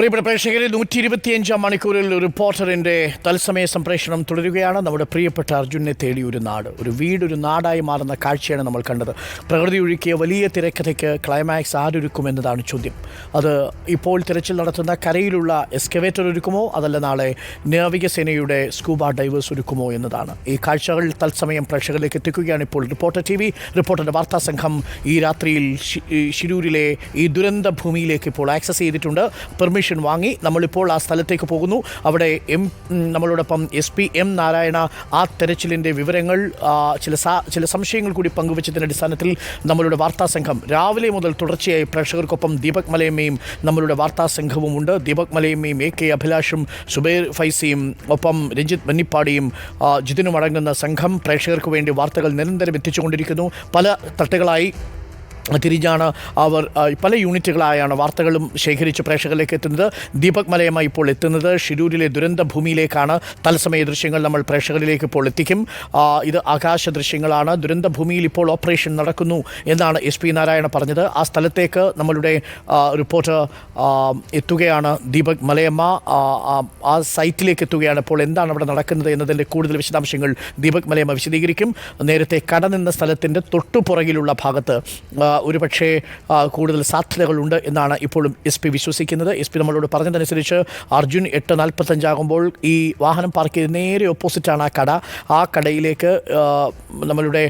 പ്രിയപ്പെട്ട പ്രേക്ഷകരെ നൂറ്റി ഇരുപത്തിയഞ്ചാം മണിക്കൂറിൽ റിപ്പോർട്ടറിന്റെ തത്സമയ സംപ്രേഷണം തുടരുകയാണ്. നമ്മുടെ പ്രിയപ്പെട്ട അർജുനെ തേടി ഒരു നാട് ഒരു വീട് ഒരു നാടായി മാറുന്ന കാഴ്ചയാണ് നമ്മൾ കണ്ടത്. പ്രകൃതി ഒഴുക്കിയ വലിയ തിരക്കഥയ്ക്ക് ക്ലൈമാക്സ് ആരൊരുക്കുമെന്നതാണ് ചോദ്യം. അത് ഇപ്പോൾ തിരച്ചിൽ നടത്തുന്ന കരയിലുള്ള എസ്കവേറ്റർ ഒരുക്കുമോ? അതല്ല നാളെ നാവികസേനയുടെ സ്കൂബ ഡൈവേഴ്സ് ഒരുക്കുമോ എന്നതാണ്. ഈ കാഴ്ചകൾ തത്സമയം പ്രേക്ഷകരിലേക്ക് എത്തിക്കുകയാണ് ഇപ്പോൾ റിപ്പോർട്ടർ ടി വി. റിപ്പോർട്ടറുടെ വാർത്താ സംഘം ഈ രാത്രിയിൽ ശിരൂരിലെ ഈ ദുരന്ത ഭൂമിയിലേക്ക് ഇപ്പോൾ ആക്സസ് ചെയ്തിട്ടുണ്ട്. പെർമിഷൻ വാങ്ങി നമ്മളിപ്പോൾ ആ സ്ഥലത്തേക്ക് പോകുന്നു. അവിടെ എം നമ്മളോടൊപ്പം എസ് പി എം നാരായണ ആ തെരച്ചിലിന്റെ വിവരങ്ങൾ ചില ചില സംശയങ്ങൾ കൂടി പങ്കുവച്ചതിന്റെ അടിസ്ഥാനത്തിൽ നമ്മളുടെ വാർത്താ സംഘം രാവിലെ മുതൽ തുടർച്ചയായി പ്രേക്ഷകർക്കൊപ്പം ദീപക് മലയമ്മയും നമ്മളുടെ വാർത്താ സംഘവും ഉണ്ട്. ദീപക് മലയമ്മയും എ കെ അഭിലാഷും സുബൈർ ഫൈസിയും ഒപ്പം രഞ്ജിത്ത് മന്നിപ്പാടിയും ജിതിനും അടങ്ങുന്ന സംഘം പ്രേക്ഷകർക്ക് വേണ്ടി വാർത്തകൾ നിരന്തരം എത്തിച്ചുകൊണ്ടിരിക്കുന്നു. പല തട്ടുകളായി തിരിഞ്ഞാണ് അവർ പല യൂണിറ്റുകളായാണ് വാർത്തകളും ശേഖരിച്ച് പ്രേക്ഷകരിലേക്ക് എത്തുന്നത്. ദീപക് മലയമ്മ ഇപ്പോൾ എത്തുന്നത് ഷിരൂരിലെ ദുരന്ത ഭൂമിയിലേക്കാണ് തത്സമയ ദൃശ്യങ്ങൾ നമ്മൾ പ്രേക്ഷകരിലേക്ക് ഇപ്പോൾ എത്തിക്കും. ഇത് ആകാശ ദൃശ്യങ്ങളാണ്. ദുരന്ത ഭൂമിയിൽ ഇപ്പോൾ ഓപ്പറേഷൻ നടക്കുന്നു എന്നാണ് എസ് പി നാരായണ പറഞ്ഞത്. ആ സ്ഥലത്തേക്ക് നമ്മളുടെ റിപ്പോർട്ട് റിപ്പോർട്ടർ എത്തുകയാണ് ദീപക് മലയമ്മ. ആ, സൈറ്റിലേക്ക് എത്തുകയാണ് ഇപ്പോൾ എന്താണ് അവിടെ നടക്കുന്നത് എന്നതിന്റെ കൂടുതൽ വിശദാംശങ്ങൾ ദീപക് മലയമ്മ വിശദീകരിക്കും. നേരത്തെ കട സ്ഥലത്തിന്റെ തൊട്ടുപുറകിലുള്ള ഭാഗത്ത് ഒരുപക്ഷേ കൂടുതൽ സാധ്യതകളുണ്ട് എന്നാണ് ഇപ്പോഴും എസ് പി വിശ്വസിക്കുന്നത്. എസ് പി നമ്മളോട് പറഞ്ഞതനുസരിച്ച് അർജുൻ എട്ട് നാൽപ്പത്തഞ്ചാകുമ്പോൾ ഈ വാഹനം പാർക്ക് ചെയ്ത് നേരെ ഓപ്പോസിറ്റാണ് ആ കട. ആ കടയിലേക്ക് നമ്മളുടെ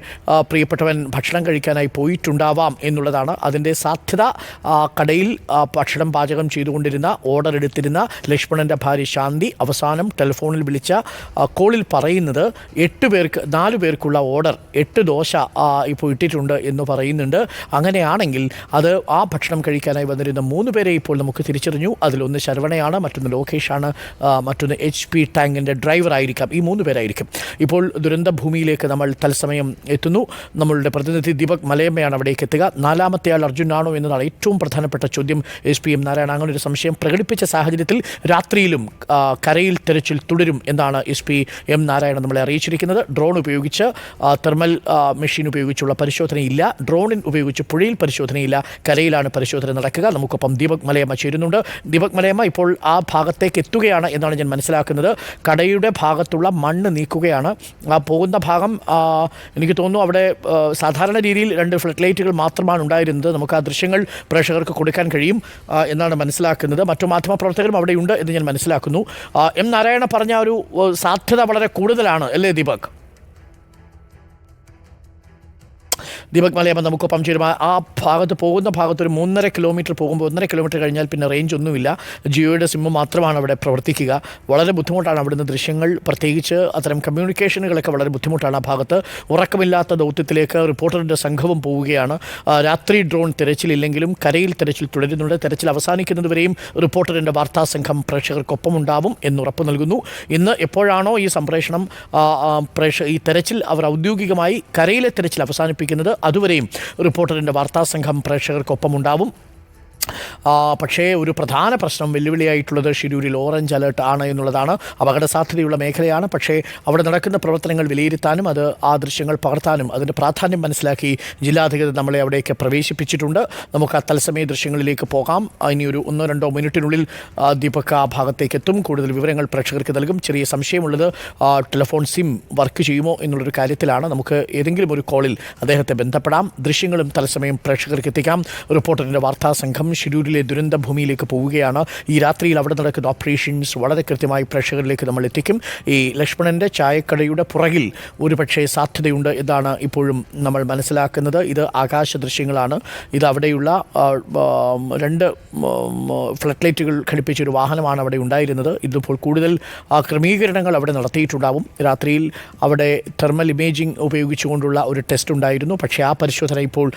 പ്രിയപ്പെട്ടവൻ ഭക്ഷണം കഴിക്കാനായി പോയിട്ടുണ്ടാവാം എന്നുള്ളതാണ് അതിന്റെ സാധ്യത. കടയിൽ ഭക്ഷണം പാചകം ചെയ്തുകൊണ്ടിരുന്ന ഓർഡർ എടുത്തിരുന്ന ലക്ഷ്മണന്റെ ഭാര്യ ശാന്തി അവസാനം ടെലിഫോണിൽ വിളിച്ച കോളിൽ പറയുന്നത് എട്ട് പേർക്ക് നാല് പേർക്കുള്ള ഓർഡർ എട്ട് ദോശ ഇപ്പോൾ ഇട്ടിട്ടുണ്ട് എന്ന് പറയുന്നുണ്ട്. അങ്ങനെയാണെങ്കിൽ അത് ആ ഭക്ഷണം കഴിക്കാനായി വന്നിരുന്ന മൂന്ന് പേരെ ഇപ്പോൾ നമുക്ക് തിരിച്ചറിഞ്ഞു. അതിലൊന്ന് ശരവണയാണ് മറ്റൊന്ന് ലോകേഷാണ് മറ്റൊന്ന് എച്ച് പി ടാങ്കിന്റെ ഡ്രൈവർ ആയിരിക്കാം. ഈ മൂന്ന് പേരായിരിക്കും. ഇപ്പോൾ ദുരന്ത ഭൂമിയിലേക്ക് നമ്മൾ തത്സമയം എത്തുന്നു. നമ്മളുടെ പ്രതിനിധി ദീപക് മലയമ്മയാണ് അവിടേക്ക് എത്തുക. നാലാമത്തെ ആൾ അർജുനാണോ എന്നതാണ് ഏറ്റവും പ്രധാനപ്പെട്ട ചോദ്യം. എസ് പി എം നാരായണ അങ്ങനെ ഒരു സംശയം പ്രകടിപ്പിച്ച സാഹചര്യത്തിൽ രാത്രിയിലും കരയിൽ തെരച്ചിൽ തുടരും എന്നാണ് എസ് പി എം നാരായണൻ നമ്മളെ അറിയിച്ചിരിക്കുന്നത്. ഡ്രോൺ ഉപയോഗിച്ച് തെർമൽ മെഷീൻ ഉപയോഗിച്ചുള്ള പരിശോധനയില്ല. ഡ്രോണിൻ ഉപയോഗിച്ച് പുഴയിൽ പരിശോധനയില്ല കരയിലാണ് പരിശോധന നടക്കുക. നമുക്കൊപ്പം ദീപക് മലയമ്മ ചേരുന്നുണ്ട്. ദീപക് മലയമ്മ ഇപ്പോൾ ആ ഭാഗത്തേക്ക് എത്തുകയാണ് എന്നാണ് ഞാൻ മനസ്സിലാക്കുന്നത്. കടയുടെ ഭാഗത്തുള്ള മണ്ണ് നീക്കുകയാണ്. ആ പോകുന്ന ഭാഗം എനിക്ക് തോന്നുന്നു അവിടെ സാധാരണ രീതിയിൽ രണ്ട് ഫ്ലഡ് ലൈറ്റുകൾ മാത്രമാണ് ഉണ്ടായിരുന്നത്. നമുക്ക് ആ ദൃശ്യങ്ങൾ പ്രേക്ഷകർക്ക് കൊടുക്കാൻ കഴിയും എന്നാണ് മനസ്സിലാക്കുന്നത്. മറ്റു മാധ്യമപ്രവർത്തകരും അവിടെയുണ്ട് എന്ന് ഞാൻ മനസ്സിലാക്കുന്നു. എം നാരായണ പറഞ്ഞ ഒരു സാധ്യത വളരെ കൂടുതലാണ് അല്ലേ ദീപക്? ദീപക് മലയമ്മ നമുക്കൊപ്പം ചേരും ആ- ഭാഗത്ത് പോകുന്ന ഭാഗത്ത് ഒരു മൂന്നര കിലോമീറ്റർ പോകുമ്പോൾ ഒന്നര കിലോമീറ്റർ കഴിഞ്ഞാൽ പിന്നെ റേഞ്ച് ഒന്നുമില്ല. ജിയോയുടെ സിമ്മ് മാത്രമാണ് അവിടെ പ്രവർത്തിക്കുക. വളരെ ബുദ്ധിമുട്ടാണ് അവിടുന്ന് ദൃശ്യങ്ങൾ പ്രത്യേകിച്ച് അത്തരം കമ്മ്യൂണിക്കേഷനുകളൊക്കെ വളരെ ബുദ്ധിമുട്ടാണ് ആ ഭാഗത്ത്. ഉറക്കമില്ലാത്ത ദൗത്യത്തിലേക്ക് റിപ്പോർട്ടറിന്റെ സംഘവും പോവുകയാണ്. രാത്രി ഡ്രോൺ തിരച്ചിലില്ലെങ്കിലും കരയിൽ തിരച്ചിൽ തുടരുന്നുണ്ട്. തിരച്ചിൽ അവസാനിക്കുന്നതുവരെയും റിപ്പോർട്ടറിന്റെ വാർത്താ സംഘം പ്രേക്ഷകർക്കൊപ്പം ഉണ്ടാവും എന്ന് ഉറപ്പ് നൽകുന്നു. ഇന്ന് എപ്പോഴാണോ ഈ സംപ്രേഷണം? പ്രേക്ഷ ഈ തെരച്ചിൽ അവർ ഔദ്യോഗികമായി കരയിലെ തെരച്ചിൽ അവസാനിപ്പിക്കുന്നത്. അതുവരെയും റിപ്പോർട്ടറിന്റെ വാർത്താ സംഘം പ്രേക്ഷകർക്കൊപ്പം ഉണ്ടാവും ആ, പക്ഷേ ഒരു പ്രധാന പ്രശ്നം വെല്ലുവിളിയായിട്ടുള്ളത് ഷിരൂരിൽ ഓറഞ്ച് അലേർട്ട് ആണ് എന്നുള്ളതാണ്. അപകട സാധ്യതയുള്ള മേഖലയാണ്. പക്ഷേ അവിടെ നടക്കുന്ന പ്രവർത്തനങ്ങൾ വിലയിരുത്താനും അത് ആ ദൃശ്യങ്ങൾ പകർത്താനും അതിന്റെ പ്രാധാന്യം മനസ്സിലാക്കി ജില്ലാധികൃതർ നമ്മളെ അവിടേക്ക് പ്രവേശിപ്പിച്ചിട്ടുണ്ട്. നമുക്ക് ആ തത്സമയ ദൃശ്യങ്ങളിലേക്ക് പോകാം. ഇനി ഒരു ഒന്നോ രണ്ടോ മിനിറ്റിനുള്ളിൽ ദീപക് ആ ഭാഗത്തേക്ക് എത്തും. കൂടുതൽ വിവരങ്ങൾ പ്രേക്ഷകർക്ക് നൽകും. ചെറിയ സംശയമുള്ളത് ടെലിഫോൺ സിം വർക്ക് ചെയ്യുമോ എന്നുള്ളൊരു കാര്യത്തിലാണ്. നമുക്ക് ഏതെങ്കിലും ഒരു കോളിൽ അദ്ദേഹത്തെ ബന്ധപ്പെടാം. ദൃശ്യങ്ങളും തത്സമയം പ്രേക്ഷകർക്ക് എത്തിക്കാം റിപ്പോർട്ടറിന്റെ വാർത്താ സംഘം ഷിരൂരിലെ ദുരന്ത ഭൂമിയിലേക്ക് പോവുകയാണ്. ഈ രാത്രിയിൽ അവിടെ നടക്കുന്ന ഓപ്പറേഷൻസ് വളരെ കൃത്യമായി പ്രേക്ഷകരിലേക്ക് നമ്മൾ എത്തിക്കും. ഈ ലക്ഷ്മണന്റെ ചായക്കടയുടെ പുറകിൽ ഒരുപക്ഷേ സാധ്യതയുണ്ട് എന്നാണ് ഇപ്പോഴും നമ്മൾ മനസ്സിലാക്കുന്നത്. ഇത് ആകാശ ദൃശ്യങ്ങളാണ്. ഇത് അവിടെയുള്ള രണ്ട് ഫ്ലഡ് ലൈറ്റുകൾ ഘടിപ്പിച്ചൊരു വാഹനമാണ് അവിടെ ഉണ്ടായിരുന്നത്. ഇതിപ്പോൾ കൂടുതൽ ക്രമീകരണങ്ങൾ അവിടെ നടത്തിയിട്ടുണ്ടാവും. രാത്രിയിൽ അവിടെ തെർമൽ ഇമേജിംഗ് ഉപയോഗിച്ചുകൊണ്ടുള്ള ഒരു ടെസ്റ്റ് ഉണ്ടായിരുന്നു. പക്ഷേ ആ പരിശോധന ഇപ്പോൾ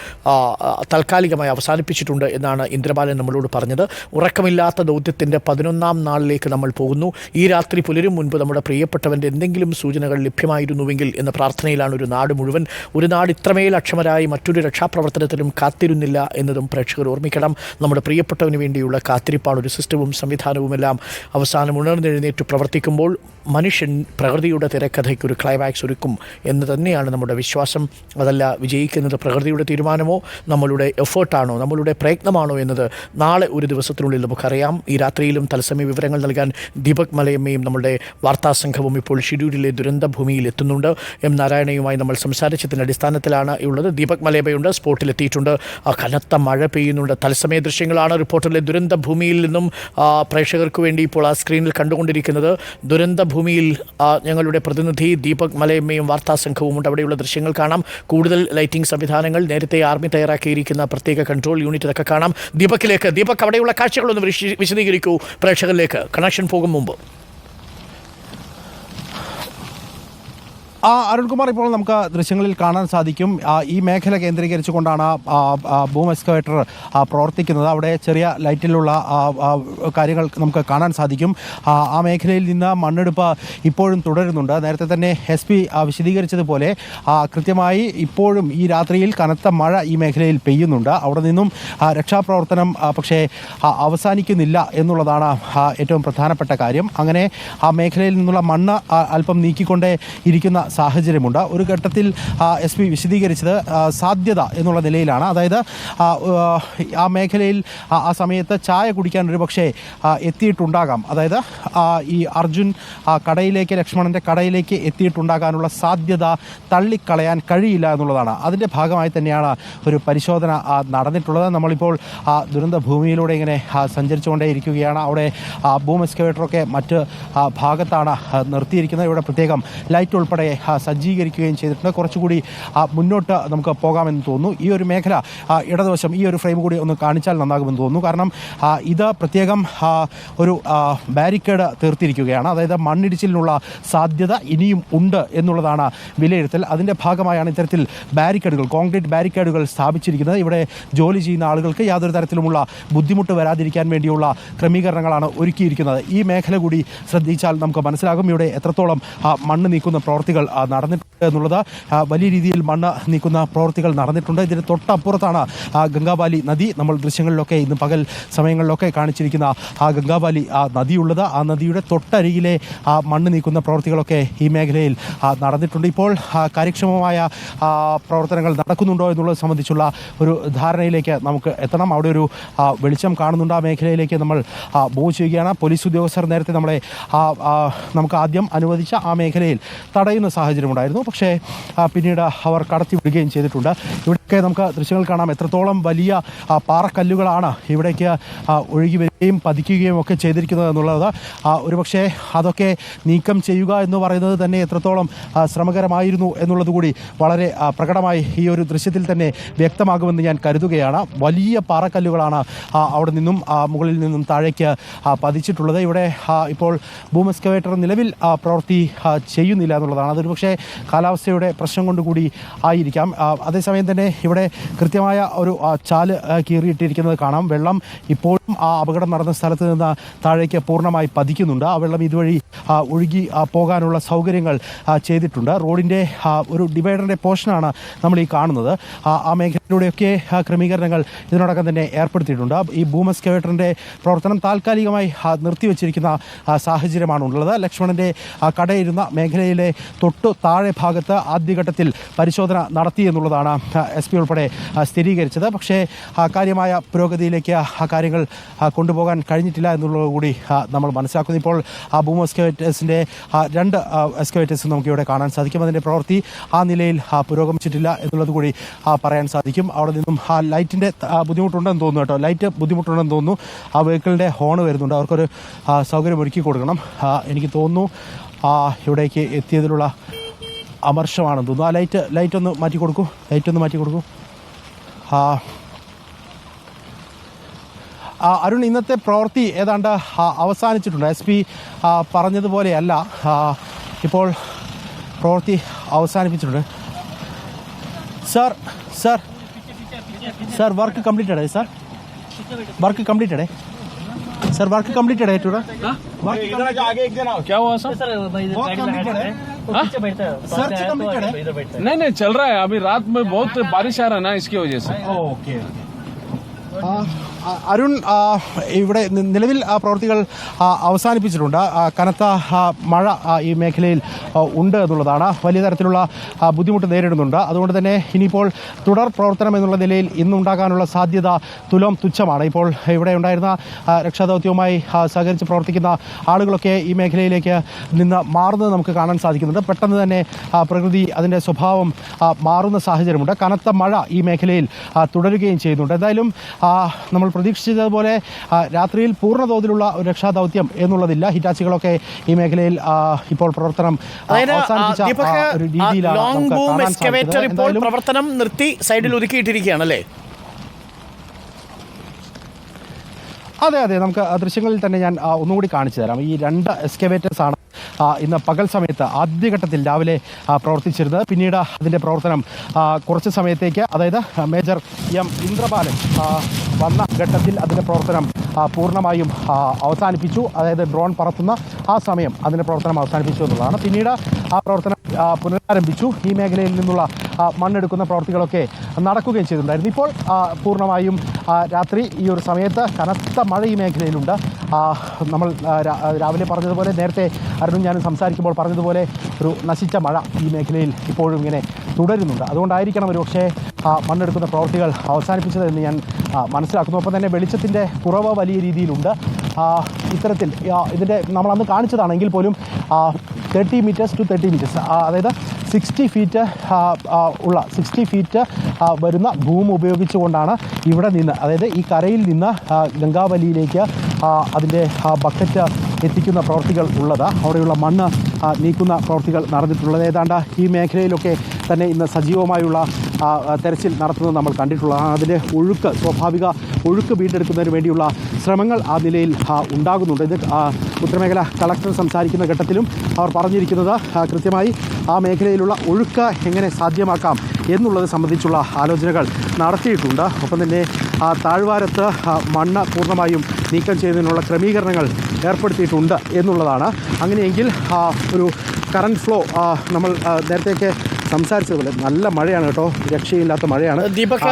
താൽക്കാലികമായി അവസാനിപ്പിച്ചിട്ടുണ്ട് എന്നാണ് ഇന്ദ്രബാലൻ നമ്മളോട് പറഞ്ഞത്. ഉറക്കമില്ലാത്ത ദൗത്യത്തിന്റെ പതിനൊന്നാം നാളിലേക്ക് നമ്മൾ പോകുന്നു. ഈ രാത്രി പുലരും മുൻപ് നമ്മുടെ പ്രിയപ്പെട്ടവന്റെ എന്തെങ്കിലും സൂചനകൾ ലഭ്യമായിരുന്നുവെങ്കിൽ എന്ന പ്രാർത്ഥനയിലാണ് ഒരു നാട് മുഴുവൻ. ഒരു നാട് ഇത്രമേൽ അക്ഷമരായി മറ്റൊരു രക്ഷാപ്രവർത്തനത്തിലും കാത്തിരുന്നില്ല എന്നതും പ്രേക്ഷകർ ഓർമ്മിക്കണം. നമ്മുടെ പ്രിയപ്പെട്ടവന് വേണ്ടിയുള്ള കാത്തിരിപ്പാണ് ഒരു സിസ്റ്റവും സംവിധാനവുമെല്ലാം. അവസാനം ഉണർന്നെഴുന്നേറ്റ് പ്രവർത്തിക്കുമ്പോൾ മനുഷ്യൻ പ്രകൃതിയുടെ തിരക്കഥയ്ക്ക് ഒരു ക്ലൈമാക്സ് ഒരുക്കും എന്ന് തന്നെയാണ് നമ്മുടെ വിശ്വാസം. അതല്ല വിജയിക്കുന്നത് പ്രകൃതിയുടെ തീരുമാനമോ? നമ്മളുടെ എഫേർട്ടാണോ നമ്മളുടെ പ്രയത്നമാണോ എന്നത് നാളെ ഒരു ദിവസത്തിനുള്ളിൽ നമുക്കറിയാം. ഈ രാത്രിയിലും തത്സമയ വിവരങ്ങൾ നൽകാൻ ദീപക് മലയമ്മയും നമ്മുടെ വാർത്താ സംഘവും ഇപ്പോൾ ഷിരൂരിലെ ദുരന്ത ഭൂമിയിൽ എത്തുന്നുണ്ട്. എം നാരായണയുമായി നമ്മൾ സംസാരിച്ചതിന്റെ അടിസ്ഥാനത്തിലാണ് ഉള്ളത്. ദീപക് മലയമ്മയുണ്ട് സ്പോട്ടിലെത്തിയിട്ടുണ്ട് കനത്ത മഴ പെയ്യുന്നുണ്ട്. തത്സമയ ദൃശ്യങ്ങളാണ് റിപ്പോർട്ടറിലെ ദുരന്ത ഭൂമിയിൽ നിന്നും പ്രേക്ഷകർക്ക് വേണ്ടി ഇപ്പോൾ ആ സ്ക്രീനിൽ കണ്ടുകൊണ്ടിരിക്കുന്നത്. ദുരന്ത ഭൂമിയിൽ ഞങ്ങളുടെ പ്രതിനിധി ദീപക് മലയമ്മയും വാർത്താ സംഘവും ഉണ്ട് അവിടെയുള്ള ദൃശ്യങ്ങൾ കാണാം. കൂടുതൽ ലൈറ്റിംഗ് സംവിധാനങ്ങൾ നേരത്തെ ആർമി തയ്യാറാക്കിയിരിക്കുന്ന പ്രത്യേക കൺട്രോൾ യൂണിറ്റ് ഇതൊക്കെ കാണാം. ദീപക്കിലേക്ക് ദീപക് അവിടെയുള്ള കാഴ്ചകളൊന്ന് വിശ- വിശദീകരിക്കൂ. പ്രേക്ഷകരിലേക്ക് കണക്ഷൻ പോകും മുമ്പ്. അരുൺകുമാർ ഇപ്പോൾ നമുക്ക് ദൃശ്യങ്ങളിൽ കാണാൻ സാധിക്കും. ഈ മേഖല കേന്ദ്രീകരിച്ചുകൊണ്ടാണ് ബൂം എക്സ്കവേറ്റർ പ്രവർത്തിക്കുന്നത്. അവിടെ ചെറിയ ലൈറ്റിലുള്ള കാര്യങ്ങൾ നമുക്ക് കാണാൻ സാധിക്കും. ആ, മേഖലയിൽ നിന്ന് മണ്ണെടുപ്പ് ഇപ്പോഴും തുടരുന്നുണ്ട്. നേരത്തെ തന്നെ എസ് പി വിശദീകരിച്ചതുപോലെ കൃത്യമായി ഇപ്പോഴും ഈ രാത്രിയിൽ കനത്ത മഴ ഈ മേഖലയിൽ പെയ്യുന്നുണ്ട്. അവിടെ നിന്നും രക്ഷാപ്രവർത്തനം പക്ഷേ അവസാനിക്കുന്നില്ല എന്നുള്ളതാണ് ഏറ്റവും പ്രധാനപ്പെട്ട കാര്യം. അങ്ങനെ ആ മേഖലയിൽ നിന്നുള്ള മണ്ണ് അല്പം നീക്കിക്കൊണ്ടേ ഇരിക്കുന്ന സാഹചര്യമുണ്ട്. ഒരു ഘട്ടത്തിൽ എസ് പി വിശദീകരിച്ചത് സാധ്യത എന്നുള്ള നിലയിലാണ്. അതായത് ആ, മേഖലയിൽ ആ സമയത്ത് ചായ കുടിക്കാൻ ഒരു പക്ഷേ എത്തിയിട്ടുണ്ടാകാം. അതായത് ഈ അർജുൻ കടയിലേക്ക് ലക്ഷ്മണന്റെ കടയിലേക്ക് എത്തിയിട്ടുണ്ടാകാനുള്ള സാധ്യത തള്ളിക്കളയാൻ കഴിയില്ല എന്നുള്ളതാണ്. അതിന്റെ ഭാഗമായി തന്നെയാണ് ഒരു പരിശോധന നടന്നിട്ടുള്ളത്. നമ്മളിപ്പോൾ ദുരന്ത ഭൂമിയിലൂടെ ഇങ്ങനെ സഞ്ചരിച്ചുകൊണ്ടേയിരിക്കുകയാണ്. അവിടെ ബൂം എക്സ്കവേറ്ററൊക്കെ മറ്റ് ഭാഗത്താണ് നിർത്തിയിരിക്കുന്നത്. ഇവിടെ പ്രത്യേകം ലൈറ്റ് ഉൾപ്പെടെ സജ്ജീകരിക്കുകയും ചെയ്തിട്ടുണ്ട്. കുറച്ചുകൂടി മുന്നോട്ട് നമുക്ക് പോകാമെന്ന് തോന്നുന്നു. ഈ ഒരു മേഖല ഇടതുവശം ഈ ഒരു ഫ്രെയിം കൂടി ഒന്ന് കാണിച്ചാൽ നന്നാകുമെന്ന് തോന്നുന്നു. കാരണം ഇത് പ്രത്യേകം ഒരു ബാരിക്കേഡ് തീർത്തിരിക്കുകയാണ്. അതായത് മണ്ണിടിച്ചിലിനുള്ള സാധ്യത ഇനിയും ഉണ്ട് എന്നുള്ളതാണ് വിലയിരുത്തൽ. അതിന്റെ ഭാഗമായാണ് ഇത്തരത്തിൽ ബാരിക്കേഡുകൾ കോൺക്രീറ്റ് ബാരിക്കേഡുകൾ സ്ഥാപിച്ചിരിക്കുന്നത്. ഇവിടെ ജോലി ചെയ്യുന്ന ആളുകൾക്ക് യാതൊരു തരത്തിലുമുള്ള ബുദ്ധിമുട്ട് വരാതിരിക്കാൻ വേണ്ടിയുള്ള ക്രമീകരണങ്ങളാണ് ഒരുക്കിയിരിക്കുന്നത്. ഈ മേഖല കൂടി ശ്രദ്ധിച്ചാൽ നമുക്ക് മനസ്സിലാകും. ഇവിടെ എത്രത്തോളം മണ്ണ് നീക്കുന്ന പ്രവർത്തികൾ ആ, നടന്നിട്ടുണ്ട് എന്നുള്ളത് വലിയ രീതിയിൽ മണ്ണ് നീക്കുന്ന പ്രവൃത്തികൾ നടന്നിട്ടുണ്ട്. ഇതിന് തൊട്ടപ്പുറത്താണ് ആ ഗംഗാവാലി നദി. നമ്മൾ ദൃശ്യങ്ങളിലൊക്കെ ഇന്ന് പകൽ സമയങ്ങളിലൊക്കെ കാണിച്ചിരിക്കുന്ന ആ ഗംഗാവാലി ആ നദിയുള്ളത്. ആ നദിയുടെ തൊട്ടരികിലെ ആ മണ്ണ് നീക്കുന്ന പ്രവൃത്തികളൊക്കെ ഈ മേഖലയിൽ നടന്നിട്ടുണ്ട്. ഇപ്പോൾ കാര്യക്ഷമമായ പ്രവർത്തനങ്ങൾ നടക്കുന്നുണ്ടോ എന്നുള്ളത് സംബന്ധിച്ചുള്ള ഒരു ധാരണയിലേക്ക് നമുക്ക് എത്തണം. അവിടെ ഒരു വെളിച്ചം കാണുന്നുണ്ട് ആ മേഖലയിലേക്ക് നമ്മൾ മൂവ് ചെയ്യുകയാണ് പോലീസ് ഉദ്യോഗസ്ഥർ നേരത്തെ നമ്മളെ നമുക്ക് ആദ്യം അനുവദിച്ച ആ മേഖലയിൽ തടയുന്ന സാഹചര്യമുണ്ടായിരുന്നു പക്ഷേ പിന്നീട് അവർ കടത്തി വിടുകയും ചെയ്തിട്ടുണ്ട് ഇവിടെയൊക്കെ നമുക്ക് ദൃശ്യങ്ങൾ കാണാം. എത്രത്തോളം വലിയ പാറക്കല്ലുകളാണ് ഇവിടേക്ക് ഒഴുകി വരികയും പതിക്കുകയും ഒക്കെ ചെയ്തിരിക്കുന്നത് എന്നുള്ളത് ഒരുപക്ഷെ അതൊക്കെ നീക്കം ചെയ്യുക എന്ന് പറയുന്നത് തന്നെ എത്രത്തോളം ശ്രമകരമായിരുന്നു എന്നുള്ളത് കൂടി വളരെ പ്രകടമായി ഈ ഒരു ദൃശ്യത്തിൽ തന്നെ വ്യക്തമാകുമെന്ന് ഞാൻ കരുതുകയാണ്. വലിയ പാറക്കല്ലുകളാണ് അവിടെ നിന്നും മുകളിൽ നിന്നും താഴേക്ക് പതിച്ചിട്ടുള്ളത്. ഇവിടെ ഇപ്പോൾ ഭൂമി എക്സ്കവേറ്റർ നിലവിൽ പ്രവൃത്തി ചെയ്യുന്നില്ല എന്നുള്ളതാണ്. അതൊരു പക്ഷേ കാലാവസ്ഥയുടെ പ്രശ്നം കൊണ്ടുകൂടി ആയിരിക്കാം. അതേസമയം തന്നെ ഇവിടെ കൃത്യമായ ഒരു ചാൽ കീറിയിട്ടിരിക്കുന്നത് കാണാം. വെള്ളം ഇപ്പോഴും ആ അപകടം നടന്ന സ്ഥലത്ത് നിന്ന് താഴേക്ക് പൂർണമായി പതിക്കുന്നുണ്ട്. ആ വെള്ളം ഇതുവഴി ഒഴുകി പോകാനുള്ള സൗകര്യങ്ങൾ ചെയ്തിട്ടുണ്ട്. റോഡിന്റെ ഒരു ഡിവൈഡറിന്റെ പോർഷനാണ് നമ്മൾ ഈ കാണുന്നത്. ആ, മേഖലയിലൂടെയൊക്കെ ക്രമീകരണങ്ങൾ ഇതിനോടകം തന്നെ ഏർപ്പെടുത്തിയിട്ടുണ്ട്. ഈ ബൂം പ്രവർത്തനം താൽക്കാലികമായി നിർത്തിവെച്ചിരിക്കുന്ന സാഹചര്യമാണ് ഉള്ളത്. ലക്ഷ്മണന്റെ കടയിരുന്ന മേഖലയിലെ തൊട്ടു താഴെ ഭാഗത്ത് ആദ്യഘട്ടത്തിൽ പരിശോധന നടത്തി എന്നുള്ളതാണ് എസ് പി ഉൾപ്പെടെ സ്ഥിരീകരിച്ചത്. പക്ഷേ കാര്യമായ പുരോഗതിയിലേക്ക് ആ കാര്യങ്ങൾ കൊണ്ടുപോകാൻ കഴിഞ്ഞിട്ടില്ല എന്നുള്ളത് കൂടി നമ്മൾ മനസ്സിലാക്കുന്നു. ഇപ്പോൾ ആ ബൂം എക്സ്കവേറ്റേഴ്സിന്റെ രണ്ട് എക്സ്കവേറ്റേഴ്സ് നമുക്ക് ഇവിടെ കാണാൻ സാധിക്കും. അതിന്റെ പ്രവൃത്തി ആ നിലയിൽ പുരോഗമിച്ചിട്ടില്ല എന്നുള്ളത് കൂടി പറയാൻ സാധിക്കും. അവിടെ നിന്നും ആ ലൈറ്റിന്റെ ബുദ്ധിമുട്ടുണ്ടെന്ന് തോന്നുന്നു കേട്ടോ. ലൈറ്റ് ബുദ്ധിമുട്ടുണ്ടെന്ന് തോന്നുന്നു. ആ വെഹിക്കിളിന്റെ ഹോൺ വരുന്നുണ്ട്. അവർക്കൊരു സൗകര്യം ഒരുക്കി കൊടുക്കണം. എനിക്ക് തോന്നുന്നു ഇവിടേക്ക് എത്തിയതിലുള്ള അമർഷമാണെന്ന് തോന്നുന്നു ആ ലൈറ്റ് ലൈറ്റ് ഒന്ന് മാറ്റി കൊടുക്കൂ ലൈറ്റ് ഒന്ന് മാറ്റി കൊടുക്കൂ ആ ആ, അരുൺ ഇന്നത്തെ പ്രവൃത്തി ഏതാണ്ട് ആ, അവസാനിച്ചിട്ടുണ്ട് എസ് പി പറഞ്ഞതുപോലെയല്ല ആ, ഇപ്പോൾ പ്രവൃത്തി അവസാനിപ്പിച്ചിട്ടുണ്ട് sir sir sir work completed है सर वर्क कम्प्लीटेड है सर वर्क कम्प्लीटेड है टूरा क्या हुआ सब सर्च कम्प्लीटेड है। नहीं नहीं चल रहा है। अभी रात में बहुत बारिश आ रहा है ना इसकी वजह से। ओके। അരുൺ ഇവിടെ നിലവിൽ പ്രവൃത്തികൾ അവസാനിപ്പിച്ചിട്ടുണ്ട്. കനത്ത മഴ ഈ മേഖലയിൽ ഉണ്ട് എന്നുള്ളതാണ്. വലിയ തരത്തിലുള്ള ബുദ്ധിമുട്ട് നേരിടുന്നുണ്ട്. അതുകൊണ്ട് തന്നെ ഇനിയിപ്പോൾ തുടർ പ്രവർത്തനം എന്നുള്ള നിലയിൽ ഇന്നുണ്ടാകാനുള്ള സാധ്യത തുലോം തുച്ഛമാണ്. ഇപ്പോൾ ഇവിടെ ഉണ്ടായിരുന്ന രക്ഷാദൗത്യവുമായി സഹകരിച്ച് പ്രവർത്തിക്കുന്ന ആളുകളൊക്കെ ഈ മേഖലയിലേക്ക് നിന്ന് മാറുന്നത് നമുക്ക് കാണാൻ സാധിക്കുന്നുണ്ട്. പെട്ടെന്ന് തന്നെ പ്രകൃതി അതിന്റെ സ്വഭാവം മാറുന്ന സാഹചര്യമുണ്ട്. കനത്ത മഴ ഈ മേഖലയിൽ തുടരുകയും ചെയ്യുന്നുണ്ട്. എന്തായാലും നമ്മൾ പ്രതീക്ഷിച്ചതുപോലെ രാത്രിയിൽ പൂർണ തോതിലുള്ള ഒരു രക്ഷാദൗത്യം എന്നുള്ളതില്ല. ഹിറ്റാച്ചികളൊക്കെ ഈ മേഖലയിൽ ഇപ്പോൾ പ്രവർത്തനം അവസാനിപ്പിച്ച ഒരു രീതിയിലാണ്. പ്രവർത്തനം നിർത്തി സൈഡിൽ ഒതുക്കിയിട്ടിരിക്കുകയാണ് അല്ലേ അതെ അതെ. നമുക്ക് ദൃശ്യങ്ങളിൽ തന്നെ ഞാൻ ഒന്നുകൂടി കാണിച്ചു തരാം. ഈ രണ്ട് എക്സ്കവേറ്റേഴ്സ് ആണ് ഇന്ന് പകൽ സമയത്ത് ആദ്യഘട്ടത്തിൽ രാവിലെ പ്രവർത്തിച്ചിരുന്നത്. പിന്നീട് അതിന്റെ പ്രവർത്തനം കുറച്ച് സമയത്തേക്ക് അതായത് മേജർ എം. ഇന്ദ്രപാലൻ വന്ന ഘട്ടത്തിൽ അതിന്റെ പ്രവർത്തനം പൂർണമായും അവസാനിപ്പിച്ചു. അതായത് ഡ്രോൺ പറത്തുന്ന ആ സമയം അതിന്റെ പ്രവർത്തനം അവസാനിപ്പിച്ചു എന്നുള്ളതാണ്. പിന്നീട് ആ പ്രവർത്തനം പുനരാരംഭിച്ചു. ഈ മേഖലയിൽ നിന്നുള്ള മണ്ണെടുക്കുന്ന പ്രവർത്തികളൊക്കെ നടക്കുകയും ചെയ്തിട്ടുണ്ടായിരുന്നു. ഇപ്പോൾ പൂർണമായും രാത്രി ഈ ഒരു സമയത്ത് കനത്ത മഴ ഈ മേഖലയിലുണ്ട്. നമ്മൾ രാവിലെ പറഞ്ഞതുപോലെ നേരത്തെ അരുണും ഞാനും സംസാരിക്കുമ്പോൾ പറഞ്ഞതുപോലെ ഒരു നശിച്ച മഴ ഈ മേഖലയിൽ ഇപ്പോഴും ഇങ്ങനെ തുടരുന്നുണ്ട്. അതുകൊണ്ടായിരിക്കണം ഒരു പക്ഷേ മണ്ണെടുക്കുന്ന പ്രവർത്തികൾ അവസാനിപ്പിച്ചത് എന്ന് ഞാൻ മനസ്സിലാക്കുന്നു. ഒപ്പം തന്നെ വെളിച്ചത്തിന്റെ കുറവ് വലിയ രീതിയിലുണ്ട്. ഇത്തരത്തിൽ ഇതിന്റെ നമ്മൾ അന്ന് കാണിച്ചതാണെങ്കിൽ പോലും thirty metres to thirty metres അതായത് സിക്സ്റ്റി ഫീറ്റ് ഉള്ള സിക്സ്റ്റി ഫീറ്റ് വരുന്ന ഭൂമി ഉപയോഗിച്ചുകൊണ്ടാണ് ഇവിടെ നിന്ന് അതായത് ഈ കരയിൽ നിന്ന് ഗംഗാവലിയിലേക്ക് അതിന്റെ ബക്കറ്റ് എത്തിക്കുന്ന പ്രവർത്തികൾ ഉള്ളത്. അവിടെയുള്ള മണ്ണ് നീക്കുന്ന പ്രവർത്തികൾ നടന്നിട്ടുള്ളത്. ഏതാണ്ട് ഈ മേഖലയിലൊക്കെ തന്നെ ഇന്ന് സജീവമായുള്ള തെരച്ചിൽ നടത്തുന്നത് നമ്മൾ കണ്ടിട്ടുള്ളതാണ്. അതിന്റെ ഒഴുക്ക് സ്വാഭാവിക ഒഴുക്ക് വീണ്ടെടുക്കുന്നതിന് വേണ്ടിയുള്ള ശ്രമങ്ങൾ ആ നിലയിൽ ഉണ്ടാകുന്നുണ്ട്. ഇത് ഉത്തരമേഖല കളക്ടർ സംസാരിക്കുന്ന ഘട്ടത്തിലും അവർ പറഞ്ഞിരിക്കുന്നത് കൃത്യമായി ആ മേഖലയിലുള്ള ഒഴുക്ക് എങ്ങനെ സാധ്യമാക്കാം എന്നുള്ളത് സംബന്ധിച്ചുള്ള ആലോചനകൾ നടത്തിയിട്ടുണ്ട്. ഒപ്പം തന്നെ താഴ്വാരത്ത് ആ, മണ്ണ് പൂർണമായും നീക്കം ചെയ്യുന്നതിനുള്ള ക്രമീകരണങ്ങൾ ഏർപ്പെടുത്തിയിട്ടുണ്ട് എന്നുള്ളതാണ്. അങ്ങനെയെങ്കിൽ ഒരു കറണ്ട് ഫ്ലോ നമ്മൾ നേരത്തെയൊക്കെ സംസാരിച്ചതുപോലെ നല്ല മഴയാണ് കേട്ടോ. രക്ഷയില്ലാത്ത മഴയാണ്. ദീപക്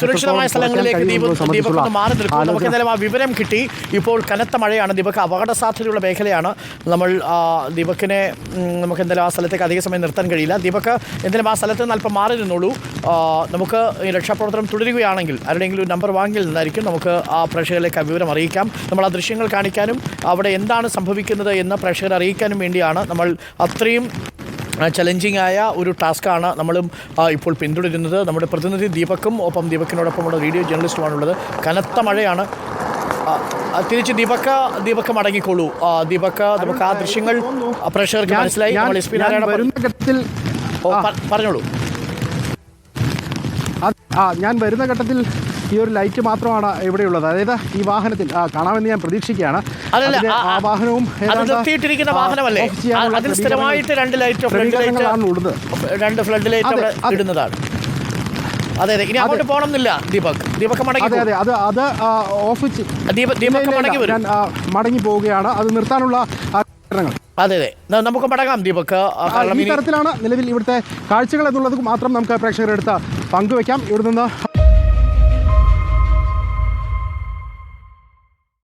സുരക്ഷിതമായ സ്ഥലങ്ങളിലേക്ക് കുറയ്ക്കാൻ ദീപക് കഴിയുമെന്നത് മാറി നിൽക്കും നമുക്ക് എന്തായാലും ആ വിവരം കിട്ടി. ഇപ്പോൾ കനത്ത മഴയാണ്. ദീപക് അപകട സാധ്യതയുള്ള മേഖലയാണ്. നമ്മൾ ദീപക്കിനെ നമുക്ക് എന്തായാലും ആ സ്ഥലത്തേക്ക് അധിക സമയം നിർത്താൻ കഴിയില്ല. ദീപക് എന്തായാലും ആ സ്ഥലത്ത് നിന്ന് അല്പം മാറി നിന്നോളൂ. നമുക്ക് ഈ രക്ഷാപ്രവർത്തനം തുടരുകയാണെങ്കിൽ ആരുടെയെങ്കിലും ഒരു നമ്പർ വാങ്ങിയിൽ നിന്നായിരിക്കും. നമുക്ക് ആ പ്രേക്ഷകരിലേക്ക് ആ വിവരം അറിയിക്കാം. നമ്മൾ ആ ദൃശ്യങ്ങൾ കാണിക്കാനും അവിടെ എന്താണ് സംഭവിക്കുന്നത് എന്ന് പ്രേക്ഷകരെ അറിയിക്കാനും വേണ്ടിയാണ് നമ്മൾ അത്രയും ചലഞ്ചിങ് ആയ ഒരു ടാസ്ക്കാണ് നമ്മളും ആ, ഇപ്പോൾ പിന്തുടരുന്നത്. നമ്മുടെ പ്രതിനിധി ദീപക്കും ഒപ്പം ദീപക്കിനോടൊപ്പമുള്ള വീഡിയോ ജേർണലിസ്റ്റുമാണുള്ളത് കനത്ത മഴയാണ്. തിരിച്ച് ദീപക്ക ദീപക്ക മടങ്ങിക്കോളൂ. ദീപക്ക നമുക്ക് ആ ദൃശ്യങ്ങൾ പ്രേക്ഷകർക്ക് മനസ്സിലായി. നമ്മൾ എസ് പി നാരായണ പറഞ്ഞോളൂ. ഞാൻ വരുന്ന ഘട്ടത്തിൽ ഈ ഒരു ലൈറ്റ് മാത്രമാണ് ഇവിടെ ഉള്ളത് അതായത് ഈ വാഹനത്തിൽ കാണാമെന്ന് ഞാൻ പ്രതീക്ഷിക്കുകയാണ്. ആ- വാഹനവും നിർത്തിയിട്ടിരിക്കുന്ന വാഹനമല്ലേ? അതിൽ സ്ഥിരമായിട്ട് രണ്ട് ലൈറ്റ് ഫ്ലഡ് ക്രമീകരണങ്ങളാണ് ഉള്ളത്. ലൈറ്റ് രണ്ട് ഫ്ലഡ് ലൈറ്റ്. ഇടുന്നതാണ്. അതെ അതെ. ഇനി അങ്ങോട്ട് ദീപക്. ദീപക് മടങ്ങി അതെ അതെ. അത് അത് ഓഫ് ദീപക് മടങ്ങി വരും. മടങ്ങി പോവുകയാണ്. അത് നിർത്താനുള്ള അതെ അതെ. നമുക്ക് മടങ്ങാം ദീപക്. ഈ തരത്തിലാണ് നിലവിൽ ഇവിടുത്തെ കാഴ്ചകൾ എന്നുള്ളത് മാത്രം നമുക്ക് പ്രേക്ഷകരെടുത്ത് പങ്കുവെക്കാം. ഇവിടെ നിന്ന്